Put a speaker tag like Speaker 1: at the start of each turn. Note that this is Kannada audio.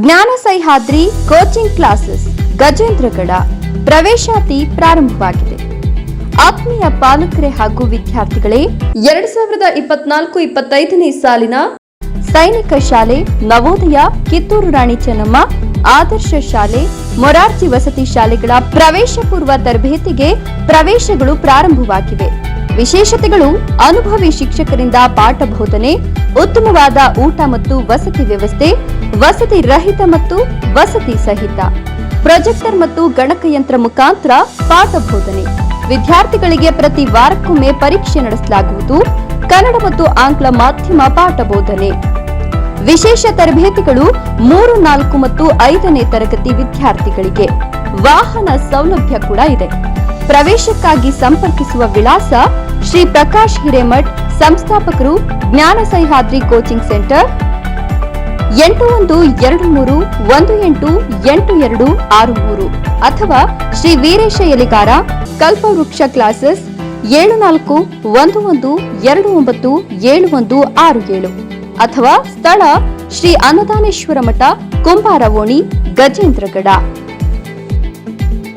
Speaker 1: ಜ್ಞಾನ ಸಹ್ಯಾದ್ರಿ ಕೋಚಿಂಗ್ ಕ್ಲಾಸಸ್, ಗಜೇಂದ್ರಗಡ ಪ್ರವೇಶಾತಿ ಪ್ರಾರಂಭವಾಗಿದೆ. ಆತ್ಮೀಯ ಪಾಲಕರೇ ಹಾಗೂ ವಿದ್ಯಾರ್ಥಿಗಳೇ, ಎರಡ್ ಸಾವಿರದ ಇಪ್ಪತ್ನಾಲ್ಕು ಇಪ್ಪತ್ತೈದನೇ ಸಾಲಿನ ಸೈನಿಕ ಶಾಲೆ ನವೋದಯ ಕಿತ್ತೂರು ರಾಣಿ ಚೆನ್ನಮ್ಮ ಆದರ್ಶ ಶಾಲೆ ಮೊರಾರ್ಜಿ ವಸತಿ ಶಾಲೆಗಳ ಪ್ರವೇಶ ಪೂರ್ವ ತರಬೇತಿಗೆ ಪ್ರವೇಶಗಳು ಪ್ರಾರಂಭವಾಗಿವೆ. ವಿಶೇಷತೆಗಳು ಅನುಭವಿ ಶಿಕ್ಷಕರಿಂದ ಪಾಠ ಬೋಧನೆ, ಉತ್ತಮವಾದ ಊಟ ಮತ್ತು ವಸತಿ ವ್ಯವಸ್ಥೆ ವಸತಿ ರಹಿತ ಮತ್ತು ವಸತಿ ಸಹಿತ. ಪ್ರೊಜೆಕ್ಟರ್ ಮತ್ತು ಗಣಕಯಂತ್ರ ಮುಖಾಂತರ ಪಾಠ ಬೋಧನೆ. ವಿದ್ಯಾರ್ಥಿಗಳಿಗೆ ಪ್ರತಿ ವಾರಕ್ಕೊಮ್ಮೆ ಪರೀಕ್ಷೆ ನಡೆಸಲಾಗುವುದು. ಕನ್ನಡ ಮತ್ತು ಆಂಗ್ಲ ಮಾಧ್ಯಮ ಪಾಠ ಬೋಧನೆ. ವಿಶೇಷ ತರಬೇತಿಗಳು ಮೂರು, ನಾಲ್ಕು ಮತ್ತು ಐದನೇ ತರಗತಿ ವಿದ್ಯಾರ್ಥಿಗಳಿಗೆ. ವಾಹನ ಸೌಲಭ್ಯ ಕೂಡ ಇದೆ. ಪ್ರವೇಶಕ್ಕಾಗಿ ಸಂಪರ್ಕಿಸುವ ವಿಳಾಸ ಶ್ರೀ ಪ್ರಕಾಶ್ ಹಿರೇಮಠ್, ಸಂಸ್ಥಾಪಕರು ಜ್ಞಾನ ಸಹ್ಯಾದ್ರಿ ಕೋಚಿಂಗ್ ಸೆಂಟರ್ ಎಂಟು ಒಂದು, ಎರಡು ಮೂರು, ಒಂದು ಎಂಟು ಎಂಟು ಎರಡು ಆರು ಮೂರು ಅಥವಾ ಶ್ರೀ ವೀರೇಶ ಎಲಿಗಾರ ಕಲ್ಪವೃಕ್ಷ ಕ್ಲಾಸಸ್ ಏಳು ನಾಲ್ಕು, ಒಂದು ಒಂದು, ಎರಡು ಒಂಬತ್ತು, ಏಳು ಒಂದು ಆರು ಏಳು ಅಥವಾ ಸ್ಥಳ ಶ್ರೀ ಅನ್ನದಾನೇಶ್ವರ ಮಠ ಕುಂಬಾರವೋಣಿ ಗಜೇಂದ್ರಗಡ.